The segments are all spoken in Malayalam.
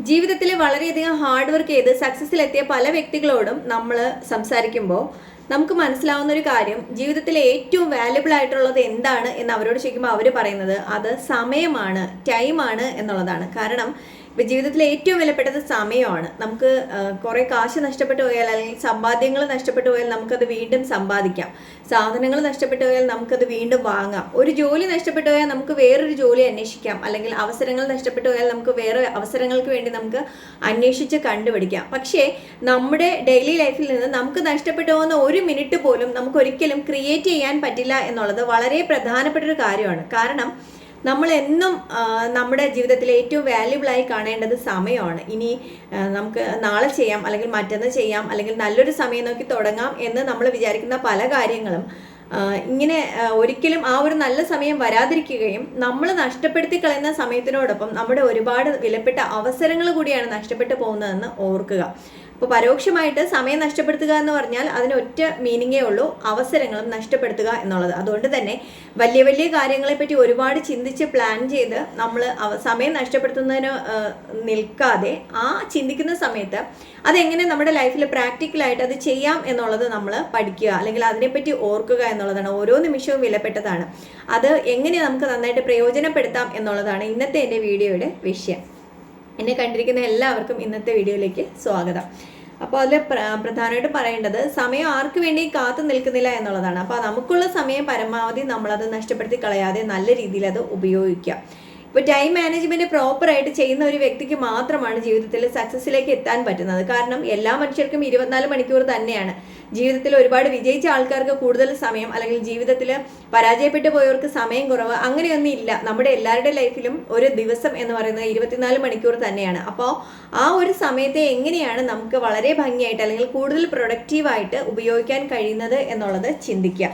ജീവിതത്തിൽ വളരെയധികം ഹാർഡ് വർക്ക് ചെയ്ത് സക്സസ്സിലെത്തിയ പല വ്യക്തികളോടും നമ്മൾ സംസാരിക്കുമ്പോൾ നമുക്ക് മനസ്സിലാവുന്ന ഒരു കാര്യം ജീവിതത്തിലെ ഏറ്റവും വാല്യബിൾ ആയിട്ടുള്ളത് എന്താണ് എന്ന് അവരോട് ചോദിക്കുമ്പോൾ അവർ പറയുന്നത് അത് സമയമാണ് ടൈമാണ് എന്നുള്ളതാണ്. കാരണം ഇപ്പം ജീവിതത്തിൽ ഏറ്റവും വിലപ്പെട്ടത് സമയമാണ്. നമുക്ക് കുറേ കാശ് നഷ്ടപ്പെട്ടു പോയാൽ അല്ലെങ്കിൽ സമ്പാദ്യങ്ങൾ നഷ്ടപ്പെട്ടു പോയാൽ നമുക്കത് വീണ്ടും സമ്പാദിക്കാം. സാധനങ്ങൾ നഷ്ടപ്പെട്ടു പോയാൽ നമുക്കത് വീണ്ടും വാങ്ങാം. ഒരു ജോലി നഷ്ടപ്പെട്ടു പോയാൽ നമുക്ക് വേറൊരു ജോലി അന്വേഷിക്കാം. അല്ലെങ്കിൽ അവസരങ്ങൾ നഷ്ടപ്പെട്ടു പോയാൽ നമുക്ക് വേറെ അവസരങ്ങൾക്ക് വേണ്ടി നമുക്ക് അന്വേഷിച്ച് കണ്ടുപിടിക്കാം. പക്ഷേ നമ്മുടെ ഡെയിലി ലൈഫിൽ നിന്ന് നമുക്ക് നഷ്ടപ്പെട്ടു പോകുന്ന ഒരു മിനിറ്റ് പോലും നമുക്ക് ഒരിക്കലും ക്രിയേറ്റ് ചെയ്യാൻ പറ്റില്ല എന്നുള്ളത് വളരെ പ്രധാനപ്പെട്ട ഒരു കാര്യമാണ്. കാരണം നമ്മൾ എന്നും നമ്മുടെ ജീവിതത്തിൽ ഏറ്റവും വാല്യുബിളായി കാണേണ്ടത് സമയമാണ്. ഇനി നമുക്ക് നാളെ ചെയ്യാം അല്ലെങ്കിൽ മറ്റന്ന് ചെയ്യാം അല്ലെങ്കിൽ നല്ലൊരു സമയം നോക്കി തുടങ്ങാം എന്ന് നമ്മൾ വിചാരിക്കുന്ന പല കാര്യങ്ങളും ഇങ്ങനെ ഒരിക്കലും ആ ഒരു നല്ല സമയം വരാതിരിക്കുകയും നമ്മൾ നഷ്ടപ്പെടുത്തി കളയുന്ന സമയത്തിനോടൊപ്പം നമ്മുടെ ഒരുപാട് വിലപ്പെട്ട അവസരങ്ങൾ കൂടിയാണ് നഷ്ടപ്പെട്ടു പോകുന്നതെന്ന് ഓർക്കുക. അപ്പോൾ പരോക്ഷമായിട്ട് സമയം നഷ്ടപ്പെടുത്തുക എന്ന് പറഞ്ഞാൽ അതിന് ഒറ്റ മീനിങ്ങേ ഉള്ളൂ. അവസരങ്ങളും നഷ്ടപ്പെടുത്തുക എന്നുള്ളത്. അതുകൊണ്ട് തന്നെ വലിയ വലിയ കാര്യങ്ങളെപ്പറ്റി ഒരുപാട് ചിന്തിച്ച് പ്ലാൻ ചെയ്ത് നമ്മൾ സമയം നഷ്ടപ്പെടുത്തുന്നതിന് നിൽക്കാതെ ആ ചിന്തിക്കുന്ന സമയത്ത് അതെങ്ങനെ നമ്മുടെ ലൈഫിൽ പ്രാക്ടിക്കലായിട്ട് അത് ചെയ്യാം എന്നുള്ളത് നമ്മൾ പഠിക്കുക. അല്ലെങ്കിൽ അതിനെപ്പറ്റി ഓർക്കുക എന്നുള്ളതാണ്. ഓരോ നിമിഷവും വിലപ്പെട്ടതാണ്. അത് എങ്ങനെ നമുക്ക് നന്നായിട്ട് പ്രയോജനപ്പെടുത്താം എന്നുള്ളതാണ് ഇന്നത്തെ എന്റെ വീഡിയോയുടെ വിഷയം. എന്നെ കണ്ടിരിക്കുന്ന എല്ലാവർക്കും ഇന്നത്തെ വീഡിയോയിലേക്ക് സ്വാഗതം. അപ്പോൾ അതിൽ പ്രധാനമായിട്ട് പറയേണ്ടത് സമയം ആർക്ക് വേണ്ടി കാത്തു നിൽക്കുന്നില്ല എന്നുള്ളതാണ്. അപ്പോൾ നമുക്കുള്ള സമയം പരമാവധി നമ്മളത് നഷ്ടപ്പെടുത്തി കളയാതെ നല്ല രീതിയിൽ അത് ഉപയോഗിക്കുക. ഇപ്പോൾ ടൈം മാനേജ്മെന്റ് പ്രോപ്പറായിട്ട് ചെയ്യുന്ന ഒരു വ്യക്തിക്ക് മാത്രമാണ് ജീവിതത്തിൽ സക്സസ്സിലേക്ക് എത്താൻ പറ്റുന്നത്. കാരണം എല്ലാ മനുഷ്യർക്കും ഇരുപത്തിനാല് മണിക്കൂർ തന്നെയാണ്. ജീവിതത്തിൽ ഒരുപാട് വിജയിച്ച ആൾക്കാർക്ക് കൂടുതൽ സമയം അല്ലെങ്കിൽ ജീവിതത്തിൽ പരാജയപ്പെട്ടു പോയവർക്ക് സമയം കുറവ് അങ്ങനെയൊന്നും ഇല്ല. നമ്മുടെ എല്ലാവരുടെ ലൈഫിലും ഒരു ദിവസം എന്ന് പറയുന്നത് ഇരുപത്തിനാല് മണിക്കൂർ തന്നെയാണ്. അപ്പോൾ ആ ഒരു സമയത്തെ എങ്ങനെയാണ് നമുക്ക് വളരെ ഭംഗിയായിട്ട് അല്ലെങ്കിൽ കൂടുതൽ പ്രൊഡക്റ്റീവായിട്ട് ഉപയോഗിക്കാൻ കഴിയുന്നത് എന്നുള്ളത് ചിന്തിക്കുക.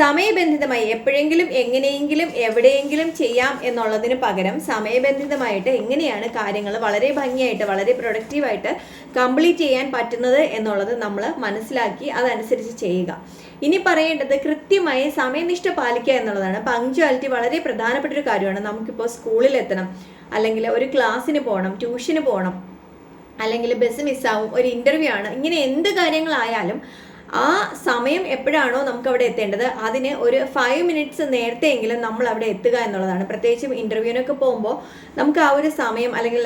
സമയബന്ധിതമായി എപ്പോഴെങ്കിലും എങ്ങനെയെങ്കിലും എവിടെയെങ്കിലും ചെയ്യാം എന്നുള്ളതിന് പകരം സമയബന്ധിതമായിട്ട് എങ്ങനെയാണ് കാര്യങ്ങൾ വളരെ ഭംഗിയായിട്ട് വളരെ പ്രൊഡക്റ്റീവായിട്ട് കംപ്ലീറ്റ് ചെയ്യാൻ പറ്റുന്നത് എന്നുള്ളത് നമ്മൾ മനസ്സിലാക്കി അതനുസരിച്ച് ചെയ്യുക. ഇനി പറയേണ്ടത് കൃത്യമായി സമയനിഷ്ഠ പാലിക്കുക എന്നുള്ളതാണ്. പങ്ക്ച്വാലിറ്റി വളരെ പ്രധാനപ്പെട്ട ഒരു കാര്യമാണ്. നമുക്കിപ്പോൾ സ്കൂളിലെത്തണം അല്ലെങ്കിൽ ഒരു ക്ലാസ്സിന് പോകണം ട്യൂഷന് പോകണം അല്ലെങ്കിൽ ബസ് മിസ്സാവും ഒരു ഇന്റർവ്യൂ ആണ്. ഇങ്ങനെ എന്ത് കാര്യങ്ങളായാലും ആ സമയം എപ്പോഴാണോ നമുക്ക് അവിടെ എത്തേണ്ടത്? അതിന് ഒരു ഫൈവ് മിനിറ്റ്സ് നേരത്തെയെങ്കിലും നമ്മൾ അവിടെ എത്തുക എന്നുള്ളതാണ്. പ്രത്യേകിച്ചും ഇന്റർവ്യൂവിനൊക്കെ പോകുമ്പോൾ നമുക്ക് ആ ഒരു സമയം അല്ലെങ്കിൽ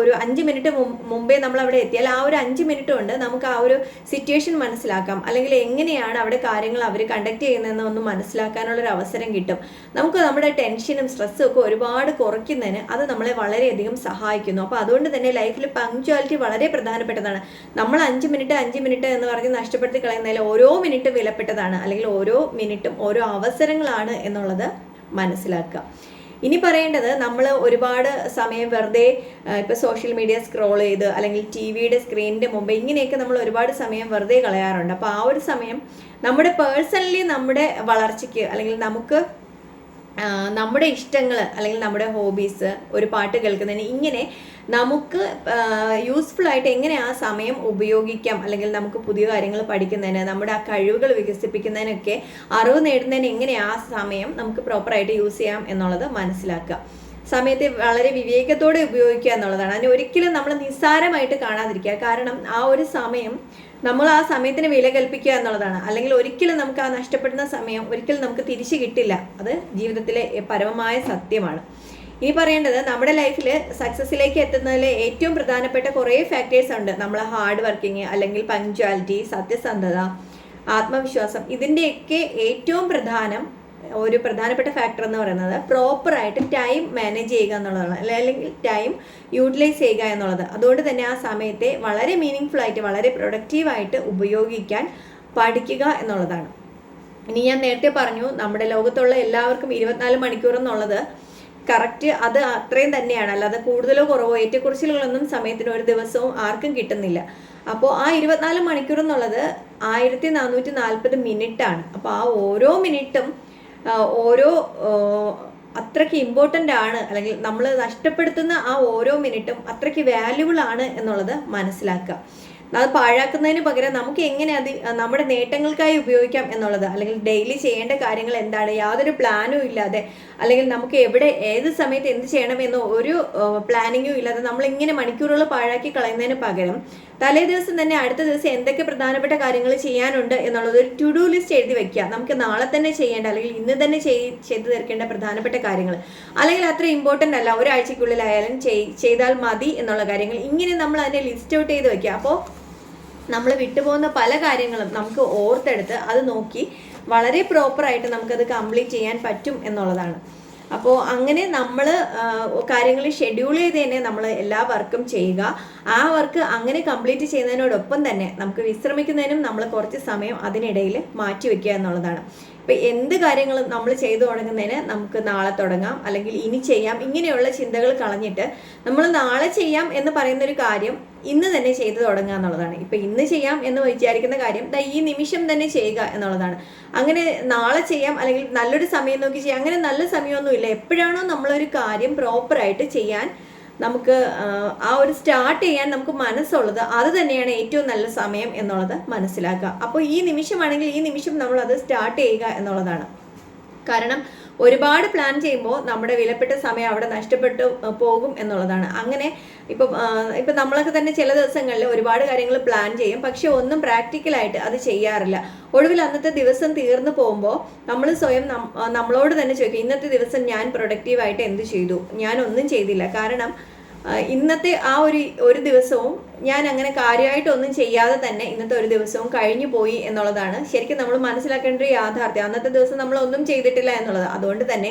ഒരു അഞ്ച് മിനിറ്റ് മുമ്പേ നമ്മൾ അവിടെ എത്തിയാൽ ആ ഒരു അഞ്ച് മിനിറ്റ് കൊണ്ട് നമുക്ക് ആ ഒരു സിറ്റുവേഷൻ മനസ്സിലാക്കാം. അല്ലെങ്കിൽ എങ്ങനെയാണ് അവിടെ കാര്യങ്ങൾ അവർ കണ്ടക്ട് ചെയ്യുന്നതെന്ന് ഒന്ന് മനസ്സിലാക്കാനുള്ള ഒരു അവസരം കിട്ടും. നമുക്ക് നമ്മുടെ ടെൻഷനും സ്ട്രെസ്സും ഒക്കെ ഒരുപാട് കുറയ്ക്കുന്നതിന് അത് നമ്മളെ വളരെയധികം സഹായിക്കുന്നു. അപ്പോൾ അതുകൊണ്ട് തന്നെ ലൈഫിൽ പങ്ക്ച്വാലിറ്റി വളരെ പ്രധാനപ്പെട്ടതാണ്. നമ്മൾ അഞ്ച് മിനിറ്റ് അഞ്ച് മിനിറ്റ് എന്ന് പറഞ്ഞ് നഷ്ടപ്പെടുത്തി പറയുന്നതിൽ ഓരോ മിനിറ്റും വിലപ്പെട്ടതാണ് അല്ലെങ്കിൽ ഓരോ മിനിറ്റും ഓരോ അവസരങ്ങളാണ് എന്നുള്ളത് മനസ്സിലാക്കുക. ഇനി പറയേണ്ടത് നമ്മൾ ഒരുപാട് സമയം വെറുതെ ഇപ്പോൾ സോഷ്യൽ മീഡിയ സ്ക്രോൾ ചെയ്ത് അല്ലെങ്കിൽ ടി വിയുടെ സ്ക്രീനിന്റെ മുമ്പ് ഇങ്ങനെയൊക്കെ നമ്മൾ ഒരുപാട് സമയം വെറുതെ കളയാറുണ്ട്. അപ്പോൾ ആ ഒരു സമയം നമ്മുടെ പേഴ്സണലി നമ്മുടെ വളർച്ചയ്ക്ക് അല്ലെങ്കിൽ നമുക്ക് നമ്മുടെ ഇഷ്ടങ്ങൾ അല്ലെങ്കിൽ നമ്മുടെ ഹോബീസ് ഒരു പാട്ട് കേൾക്കുന്നതിന് ഇങ്ങനെ നമുക്ക് യൂസ്ഫുൾ ആയിട്ട് എങ്ങനെ ആ സമയം ഉപയോഗിക്കാം? അല്ലെങ്കിൽ നമുക്ക് പുതിയ കാര്യങ്ങൾ പഠിക്കുന്നതിന് നമ്മുടെ ആ കഴിവുകൾ വികസിപ്പിക്കുന്നതിനൊക്കെ അറിവ് നേടുന്നതിന് എങ്ങനെ ആ സമയം നമുക്ക് പ്രോപ്പറായിട്ട് യൂസ് ചെയ്യാം എന്നുള്ളത് മനസ്സിലാക്കുക. സമയത്തെ വളരെ വിവേകത്തോടെ ഉപയോഗിക്കുക എന്നുള്ളതാണ്. അതിന് ഒരിക്കലും നമ്മൾ നിസ്സാരമായിട്ട് കാണാതിരിക്കുക. കാരണം ആ ഒരു സമയം നമ്മൾ ആ സമയത്തിന് വില കൽപ്പിക്കുക എന്നുള്ളതാണ്. അല്ലെങ്കിൽ ഒരിക്കലും നമുക്ക് ആ നഷ്ടപ്പെടുന്ന സമയം ഒരിക്കലും നമുക്ക് തിരിച്ചു കിട്ടില്ല. അത് ജീവിതത്തിലെ പരമമായ സത്യമാണ്. ഇനി പറയേണ്ടത് നമ്മുടെ ലൈഫിൽ സക്സസ്സിലേക്ക് എത്തുന്നതിൽ ഏറ്റവും പ്രധാനപ്പെട്ട കുറേ ഫാക്ടേഴ്സ് ഉണ്ട്. നമ്മൾ ഹാർഡ് വർക്കിംഗ് അല്ലെങ്കിൽ പങ്ക്ച്വാലിറ്റി സത്യസന്ധത ആത്മവിശ്വാസം. ഇതിന്റെയൊക്കെ ഏറ്റവും പ്രധാനം ഒരു പ്രധാനപ്പെട്ട ഫാക്ടർ എന്ന് പറയുന്നത് പ്രോപ്പറായിട്ട് ടൈം മാനേജ് ചെയ്യുക എന്നുള്ളതാണ്. അല്ലെങ്കിൽ ടൈം യൂട്ടിലൈസ് ചെയ്യുക എന്നുള്ളത്. അതുകൊണ്ട് തന്നെ ആ സമയത്തെ വളരെ മീനിങ് ആയിട്ട് വളരെ പ്രൊഡക്റ്റീവായിട്ട് ഉപയോഗിക്കാൻ പഠിക്കുക എന്നുള്ളതാണ്. ഇനി ഞാൻ നേരത്തെ പറഞ്ഞു നമ്മുടെ ലോകത്തുള്ള എല്ലാവർക്കും ഇരുപത്തിനാല് മണിക്കൂർ എന്നുള്ളത് കറക്റ്റ് അത് അത്രയും തന്നെയാണ്. അല്ലാതെ കൂടുതലോ കുറവോ ഏറ്റക്കുറിച്ചിലുകളൊന്നും സമയത്തിന് ഒരു ദിവസവും ആർക്കും കിട്ടുന്നില്ല. അപ്പോൾ ആ ഇരുപത്തിനാല് മണിക്കൂർ എന്നുള്ളത് ആയിരത്തി നാനൂറ്റി നാൽപ്പത് മിനിറ്റ് ആണ് അപ്പോൾ ആ ഓരോ മിനിറ്റും ഓരോ അത്രയ്ക്ക് ഇമ്പോർട്ടന്റ് ആണ്. അല്ലെങ്കിൽ നമ്മൾ നഷ്ടപ്പെടുത്തുന്ന ആ ഓരോ മിനിറ്റും അത്രയ്ക്ക് വാല്യുബിൾ ആണ് എന്നുള്ളത് മനസ്സിലാക്കുക. അത് പാഴാക്കുന്നതിന് പകരം നമുക്ക് എങ്ങനെ അത് നമ്മുടെ നേട്ടങ്ങൾക്കായി ഉപയോഗിക്കാം എന്നുള്ളത് അല്ലെങ്കിൽ ഡെയിലി ചെയ്യേണ്ട കാര്യങ്ങൾ എന്താണ് യാതൊരു പ്ലാനും ഇല്ലാതെ അല്ലെങ്കിൽ നമുക്ക് എവിടെ ഏത് സമയത്ത് എന്ത് ചെയ്യണമെന്ന് ഒരു പ്ലാനിങ്ങും ഇല്ലാതെ നമ്മൾ ഇങ്ങനെ മണിക്കൂറുകൾ പാഴാക്കി കളയുന്നതിന് പകരം തലേ ദിവസം തന്നെ അടുത്ത ദിവസം എന്തൊക്കെ പ്രധാനപ്പെട്ട കാര്യങ്ങൾ ചെയ്യാനുണ്ട് എന്നുള്ളത് ഒരു ടു ഡു ലിസ്റ്റ് എഴുതി വെക്കുക. നമുക്ക് നാളെ തന്നെ ചെയ്യേണ്ട അല്ലെങ്കിൽ ഇന്ന് തന്നെ ചെയ്തു തീർക്കേണ്ട പ്രധാനപ്പെട്ട കാര്യങ്ങൾ. അല്ലെങ്കിൽ അത്ര ഇമ്പോർട്ടന്റ് അല്ല ഒരാഴ്ചക്കുള്ളിലായാലും ചെയ്താൽ മതി എന്നുള്ള കാര്യങ്ങൾ ഇങ്ങനെ നമ്മൾ അതിനെ ലിസ്റ്റ് ഔട്ട് ചെയ്ത് വെക്കുക. അപ്പോൾ നമ്മൾ വിട്ടുപോകുന്ന പല കാര്യങ്ങളും നമുക്ക് ഓർത്തെടുത്ത് അത് നോക്കി വളരെ പ്രോപ്പറായിട്ട് നമുക്കത് കംപ്ലീറ്റ് ചെയ്യാൻ പറ്റും എന്നുള്ളതാണ്. അപ്പോൾ അങ്ങനെ നമ്മൾ കാര്യങ്ങൾ ഷെഡ്യൂൾ ചെയ്ത് തന്നെ നമ്മൾ എല്ലാ വർക്കും ചെയ്യുക. ആ വർക്ക് അങ്ങനെ കംപ്ലീറ്റ് ചെയ്യുന്നതിനോടൊപ്പം തന്നെ നമുക്ക് വിശ്രമിക്കുന്നതിനും നമ്മൾ കുറച്ച് സമയം അതിനിടയിൽ മാറ്റി വയ്ക്കുക എന്നുള്ളതാണ്. ഇപ്പം എന്ത് കാര്യങ്ങളും നമ്മൾ ചെയ്തു തുടങ്ങുന്നതിന് നമുക്ക് നാളെ തുടങ്ങാം. അല്ലെങ്കിൽ ഇനി ചെയ്യാം. ഇങ്ങനെയുള്ള ചിന്തകൾ കളഞ്ഞിട്ട് നമ്മൾ നാളെ ചെയ്യാം എന്ന് പറയുന്ന ഒരു കാര്യം ഇന്ന് തന്നെ ചെയ്തു തുടങ്ങുക എന്നുള്ളതാണ്. ഇപ്പൊ ഇന്ന് ചെയ്യാം എന്ന് വിചാരിക്കുന്ന കാര്യം ദാ ഈ നിമിഷം തന്നെ ചെയ്യുക എന്നുള്ളതാണ്. അങ്ങനെ നാളെ ചെയ്യാം അല്ലെങ്കിൽ നല്ലൊരു സമയം നോക്കി ചെയ്യാം. അങ്ങനെ നല്ല സമയമൊന്നുമില്ല. എപ്പോഴാണോ നമ്മളൊരു കാര്യം പ്രോപ്പറായിട്ട് ചെയ്യാൻ നമുക്ക് ആ ഒരു സ്റ്റാർട്ട് ചെയ്യാൻ നമുക്ക് മനസ്സുള്ളത് അത് തന്നെയാണ് ഏറ്റവും നല്ല സമയം എന്നുള്ളത് മനസ്സിലാക്കുക. അപ്പോൾ ഈ നിമിഷമാണെങ്കിൽ ഈ നിമിഷം നമ്മൾ അത് സ്റ്റാർട്ട് ചെയ്യുക എന്നുള്ളതാണ്. കാരണം ഒരുപാട് പ്ലാൻ ചെയ്യുമ്പോൾ നമ്മുടെ വിലപ്പെട്ട സമയം അവിടെ നഷ്ടപ്പെട്ടു പോകും എന്നുള്ളതാണ്. അങ്ങനെ ഇപ്പം ഇപ്പം നമ്മളൊക്കെ തന്നെ ചില ദിവസങ്ങളിൽ ഒരുപാട് കാര്യങ്ങൾ പ്ലാൻ ചെയ്യും. പക്ഷെ ഒന്നും പ്രാക്ടിക്കലായിട്ട് അത് ചെയ്യാറില്ല. ഒടുവിൽ അന്നത്തെ ദിവസം തീർന്നു പോകുമ്പോൾ നമ്മൾ സ്വയം നമ്മളോട് തന്നെ ചോദിക്കും ഇന്നത്തെ ദിവസം ഞാൻ പ്രൊഡക്റ്റീവായിട്ട് എന്ത് ചെയ്തു? ഞാൻ ഒന്നും ചെയ്തില്ല. കാരണം ഇന്നത്തെ ആ ഒരു ഒരു ദിവസവും ഞാൻ അങ്ങനെ കാര്യമായിട്ടൊന്നും ചെയ്യാതെ തന്നെ ഇന്നത്തെ ഒരു ദിവസവും കഴിഞ്ഞു പോയി എന്നുള്ളതാണ്. ശരിക്കും നമ്മൾ മനസ്സിലാക്കേണ്ട ഒരു യാഥാർത്ഥ്യം. അന്നത്തെ ദിവസം നമ്മൾ ഒന്നും ചെയ്തിട്ടില്ല എന്നുള്ളത്. അതുകൊണ്ട് തന്നെ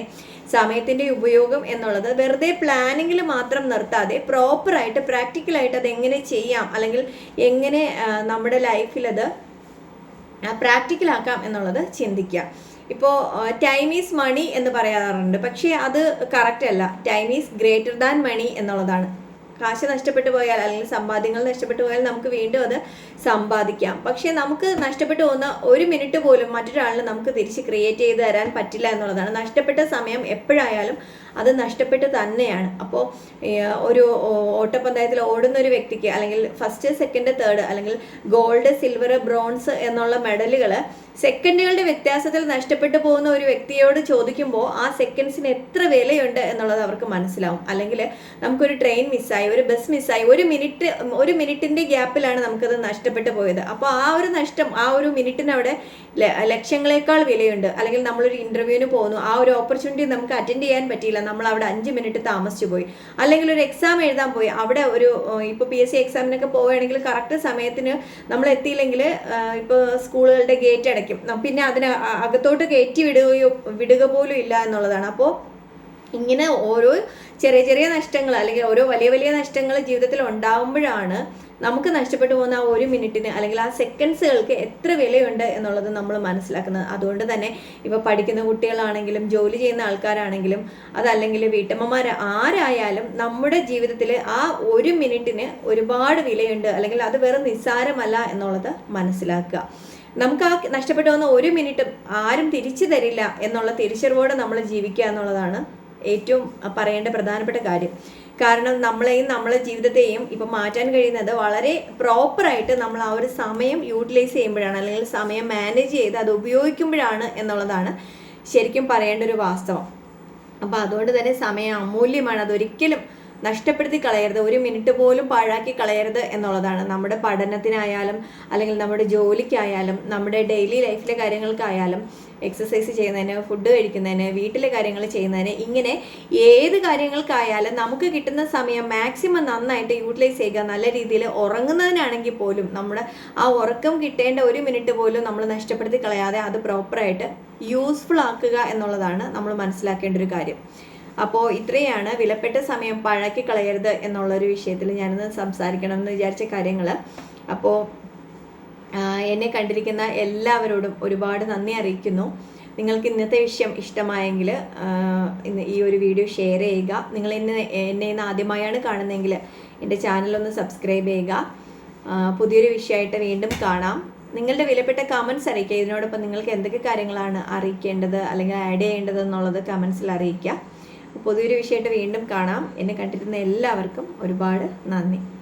സമയത്തിന്റെ ഉപയോഗം എന്നുള്ളത് വെറുതെ പ്ലാനിങ്ങിൽ മാത്രം നിർത്താതെ പ്രോപ്പറായിട്ട് പ്രാക്ടിക്കലായിട്ട് അത് എങ്ങനെ ചെയ്യാം അല്ലെങ്കിൽ എങ്ങനെ നമ്മുടെ ലൈഫിൽ അത് പ്രാക്ടിക്കലാക്കാം എന്നുള്ളത് ചിന്തിക്കുക. ഇപ്പോൾ ടൈം ഈസ് മണി എന്ന് പറയാറുണ്ട്. പക്ഷേ അത് കറക്റ്റ് അല്ല. Time is greater than money എന്നുള്ളതാണ്. കാശ് നഷ്ടപ്പെട്ടു പോയാൽ അല്ലെങ്കിൽ സമ്പാദ്യങ്ങൾ നഷ്ടപ്പെട്ടു പോയാൽ നമുക്ക് വീണ്ടും അത് സമ്പാദിക്കാം. പക്ഷേ നമുക്ക് നഷ്ടപ്പെട്ടു പോകുന്ന ഒരു മിനിറ്റ് പോലും മറ്റൊരാളിന് നമുക്ക് തിരിച്ച് ക്രിയേറ്റ് ചെയ്ത് തരാൻ പറ്റില്ല എന്നുള്ളതാണ്. നഷ്ടപ്പെട്ട സമയം എപ്പോഴായാലും അത് നഷ്ടപ്പെട്ട് തന്നെയാണ്. അപ്പോൾ ഒരു ഓട്ടപ്പന്തയത്തിൽ ഓടുന്ന ഒരു വ്യക്തിക്ക് അല്ലെങ്കിൽ ഫസ്റ്റ് സെക്കൻഡ് തേർഡ് അല്ലെങ്കിൽ ഗോൾഡ് സിൽവർ ബ്രോൺസ് എന്നുള്ള മെഡലുകൾ സെക്കൻഡുകളുടെ വ്യത്യാസത്തിൽ നഷ്ടപ്പെട്ടു പോകുന്ന ഒരു വ്യക്തിയോട് ചോദിക്കുമ്പോൾ ആ സെക്കൻഡ്സിന് എത്ര വിലയുണ്ട് എന്നുള്ളത് അവർക്ക് മനസ്സിലാവും. അല്ലെങ്കിൽ നമുക്കൊരു ട്രെയിൻ മിസ്സായി ഒരു ബസ് മിസ്സായി ഒരു മിനിറ്റ് ഒരു മിനിറ്റിന്റെ ഗ്യാപ്പിലാണ് നമുക്കത് നഷ്ടപ്പെട്ടു പോയത്. അപ്പോൾ ആ ഒരു നഷ്ടം ആ ഒരു മിനിറ്റിന് അവിടെ ലക്ഷങ്ങളെക്കാൾ വിലയുണ്ട്. അല്ലെങ്കിൽ നമ്മളൊരു ഇന്റർവ്യൂവിന് പോകുന്നു ആ ഒരു ഓപ്പർച്യൂണിറ്റി നമുക്ക് അറ്റൻഡ് ചെയ്യാൻ പറ്റിയില്ല. നമ്മൾ അവിടെ അഞ്ച് മിനിറ്റ് താമസിച്ചു പോയി. അല്ലെങ്കിൽ ഒരു എക്സാം എഴുതാൻ പോയി. അവിടെ ഒരു ഇപ്പോൾ പി എസ് സി എക്സാമിനൊക്കെ പോവുകയാണെങ്കിൽ കറക്റ്റ് സമയത്തിന് നമ്മൾ എത്തിയില്ലെങ്കിൽ ഇപ്പോൾ സ്കൂളുകളുടെ ഗേറ്റ് അടയ്ക്കും. പിന്നെ അതിന് അകത്തോട്ട് കയറ്റി വിടുകയോ വിടുക പോലും ഇല്ല എന്നുള്ളതാണ്. അപ്പോൾ ഇങ്ങനെ ഓരോ ചെറിയ ചെറിയ നഷ്ടങ്ങൾ അല്ലെങ്കിൽ ഓരോ വലിയ വലിയ നഷ്ടങ്ങൾ ജീവിതത്തിൽ ഉണ്ടാവുമ്പോഴാണ് നമുക്ക് നഷ്ടപ്പെട്ടു പോകുന്ന ആ ഒരു മിനിറ്റിന് അല്ലെങ്കിൽ ആ സെക്കൻഡ്സുകൾക്ക് എത്ര വിലയുണ്ട് എന്നുള്ളത് നമ്മൾ മനസ്സിലാക്കുന്നത്. അതുകൊണ്ട് തന്നെ ഇപ്പോൾ പഠിക്കുന്ന കുട്ടികളാണെങ്കിലും ജോലി ചെയ്യുന്ന ആൾക്കാരാണെങ്കിലും അതല്ലെങ്കിൽ വീട്ടമ്മമാർ ആരായാലും നമ്മുടെ ജീവിതത്തിൽ ആ ഒരു മിനിറ്റിന് ഒരുപാട് വിലയുണ്ട് അല്ലെങ്കിൽ അത് വെറും നിസ്സാരമല്ല എന്നുള്ളത് മനസ്സിലാക്കുക. നമുക്ക് ആ നഷ്ടപ്പെട്ടു പോകുന്ന ഒരു മിനിറ്റും ആരും തിരിച്ചു തരില്ല എന്നുള്ള തിരിച്ചറിവോടെ നമ്മൾ ജീവിക്കുക എന്നുള്ളതാണ് ഏറ്റവും പറയേണ്ട പ്രധാനപ്പെട്ട കാര്യം. കാരണം നമ്മളെയും നമ്മളെ ജീവിതത്തെയും ഇപ്പം മാറ്റാൻ കഴിയുന്നത് വളരെ പ്രോപ്പറായിട്ട് നമ്മൾ ആ ഒരു സമയം യൂട്ടിലൈസ് ചെയ്യുമ്പോഴാണ് അല്ലെങ്കിൽ സമയം മാനേജ് ചെയ്ത് അത് ഉപയോഗിക്കുമ്പോഴാണ് എന്നുള്ളതാണ് ശരിക്കും പറയേണ്ട ഒരു വാസ്തവം. അപ്പോൾ അതുകൊണ്ട് തന്നെ സമയം അമൂല്യമാണ്. അതൊരിക്കലും നഷ്ടപ്പെടുത്തി കളയരുത്. ഒരു മിനിറ്റ് പോലും പാഴാക്കി കളയരുത് എന്നുള്ളതാണ്. നമ്മുടെ പഠനത്തിനായാലും അല്ലെങ്കിൽ നമ്മുടെ ജോലിക്കായാലും നമ്മുടെ ഡെയിലി ലൈഫിലെ കാര്യങ്ങൾക്കായാലും എക്സസൈസ് ചെയ്യുന്നതിന് ഫുഡ് കഴിക്കുന്നതിന് വീട്ടിലെ കാര്യങ്ങൾ ചെയ്യുന്നതിന് ഇങ്ങനെ ഏത് കാര്യങ്ങൾക്കായാലും നമുക്ക് കിട്ടുന്ന സമയം മാക്സിമം നന്നായിട്ട് യൂട്ടിലൈസ് ചെയ്യുക നല്ല രീതിയിൽ ഉറങ്ങുന്നതിനാണെങ്കിൽ പോലും നമ്മുടെ ആ ഉറക്കം കിട്ടേണ്ട ഒരു മിനിറ്റ് പോലും നമ്മൾ നഷ്ടപ്പെടുത്തി കളയാതെ അത് പ്രോപ്പറായിട്ട് യൂസ്ഫുൾ ആക്കുക എന്നുള്ളതാണ് നമ്മൾ മനസ്സിലാക്കേണ്ട ഒരു കാര്യം. അപ്പോൾ ഇത്രയാണ് വിലപ്പെട്ട സമയം പഴക്കി കളയരുത് എന്നുള്ളൊരു വിഷയത്തിൽ ഞാനിന്ന് സംസാരിക്കണം എന്ന് വിചാരിച്ച കാര്യങ്ങൾ അപ്പോൾ എന്നെ കണ്ടിരിക്കുന്ന എല്ലാവരോടും ഒരുപാട് നന്ദി അറിയിക്കുന്നു. നിങ്ങൾക്ക് ഇന്നത്തെ വിഷയം ഇഷ്ടമായെങ്കിൽ ഈ ഒരു വീഡിയോ ഷെയർ ചെയ്യുക. നിങ്ങൾ എന്നെ എന്നെ ഇന്ന് ആദ്യമായാണ് കാണുന്നതെങ്കിൽ എന്റെ ചാനലൊന്ന് സബ്സ്ക്രൈബ് ചെയ്യുക. പുതിയൊരു വിഷയമായിട്ട് വീണ്ടും കാണാം. നിങ്ങളുടെ വിലപ്പെട്ട കമൻസ് അറിയിക്കുക. ഇതിനോടൊപ്പം നിങ്ങൾക്ക് എന്തൊക്കെ കാര്യങ്ങളാണ് അറിയിക്കേണ്ടത് അല്ലെങ്കിൽ ആഡ് ചെയ്യേണ്ടത് എന്നുള്ളത് കമൻസിൽ അറിയിക്കുക. പുതിയൊരു വിഷയമായിട്ട് വീണ്ടും കാണാം. എന്നെ കണ്ടിരുന്ന എല്ലാവർക്കും ഒരുപാട് നന്ദി.